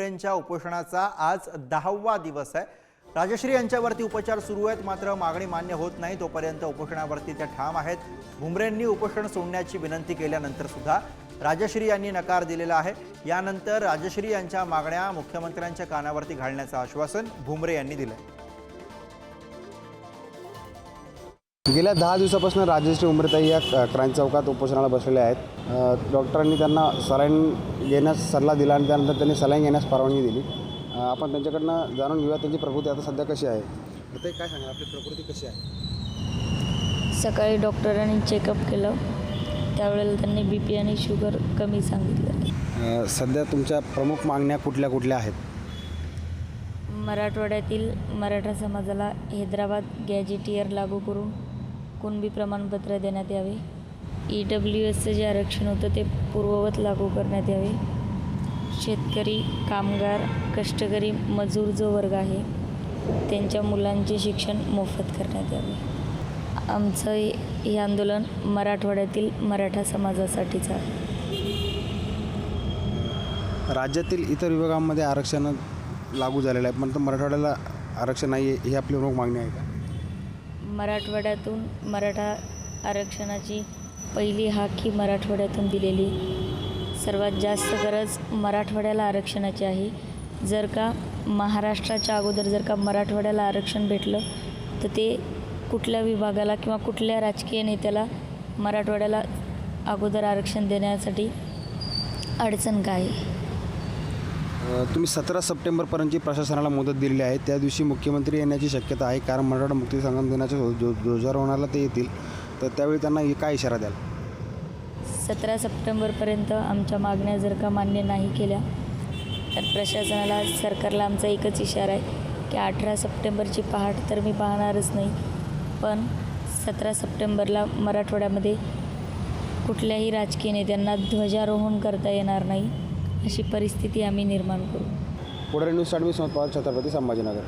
भुमरेंच्या उपोषणाचा आज दहावा दिवस आहे. राजश्री यांच्यावरती उपचार सुरू आहेत मात्र मागणी मान्य होत नाही. तोपर्यंत उपोषणावरती त्या ठाम आहेत. भुमरेंनी उपोषण सोडण्याची विनंती केल्यानंतर सुद्धा राजश्री यांनी नकार दिलेला आहे. यानंतर राजश्री यांच्या मागण्या मुख्यमंत्र्यांच्या कानावरती घालण्याचं आश्वासन भुमरे यांनी दिलंय. गेल्या दहा दिवसापासून राजश्री उमरताई या क्रांती चौकात उपोषणाला बसलेल्या आहेत. डॉक्टरांनी त्यांना सलाईन घेण्यास सल्ला दिला आणि त्यानंतर त्यांनी सलाईन घेण्यास परवानगी दिली. आपण त्यांच्याकडनं जाणून घेऊया त्यांची प्रकृती आता सध्या कशी आहे. ते काय सांगा आपली प्रकृती कशी आहे? सकाळी डॉक्टरांनी चेकअप केलं. त्यावेळेला त्यांनी बी पी आणि शुगर कमी सांगितलं. सध्या तुमच्या प्रमुख मागण्या कुठल्या कुठल्या आहेत? मराठवाड्यातील मराठा समाजाला हैदराबाद गॅजेटियर लागू करून कुणबी प्रमाणपत्र देण्यात यावे? ई डब्ल्यू एसचं जे आरक्षण होतं ते पूर्ववत लागू करण्यात यावे. शेतकरी कामगार कष्टकरी मजूर जो वर्ग आहे त्यांच्या मुलांचे शिक्षण मोफत करण्यात यावे. आमचं हे आंदोलन मराठवाड्यातील मराठा समाजासाठीचं आहे. राज्यातील इतर विभागांमध्ये आरक्षण लागू झालेलं आहे पण मराठवाड्याला आरक्षण नाही आहे ही आपली प्रमुख मागणी आहे का? मराठवाड्यातून मराठा आरक्षणाची पहिली हाक ही मराठवाड्यातून दिलेली. सर्वात जास्त गरज मराठवाड्याला आरक्षणाची आहे. जर का महाराष्ट्राच्या अगोदर जर का मराठवाड्याला आरक्षण भेटलं तर ते कुठल्या विभागाला किंवा कुठल्या राजकीय नेत्याला मराठवाड्याला अगोदर आरक्षण देण्यासाठी अडचण काय? आहे तुम्ही सतरा सप्टेंबरपर्यंतची प्रशासनाला मुदत दिलेली आहे. त्या दिवशी मुख्यमंत्री येण्याची शक्यता आहे. कारण मराठवाडा मुक्ती संगम दिनाच्या जो ध्वजारोहणाला ते येतील तर त्यावेळी त्यांना काय इशारा द्याल? सतरा सप्टेंबरपर्यंत आमच्या मागण्या जर का मान्य नाही केल्या तर प्रशासनाला सरकारला आमचा एकच इशारा आहे की अठरा सप्टेंबरची पहाट तर मी पाहणारच नाही पण सतरा सप्टेंबरला मराठवाड्यामध्ये कुठल्याही राजकीय नेत्यांना ध्वजारोहण करता येणार नाही. अशी परिस्थिती आम्ही निर्माण करू. पुढे न्यूज मी समोर पवार छत्रपती संभाजीनगर.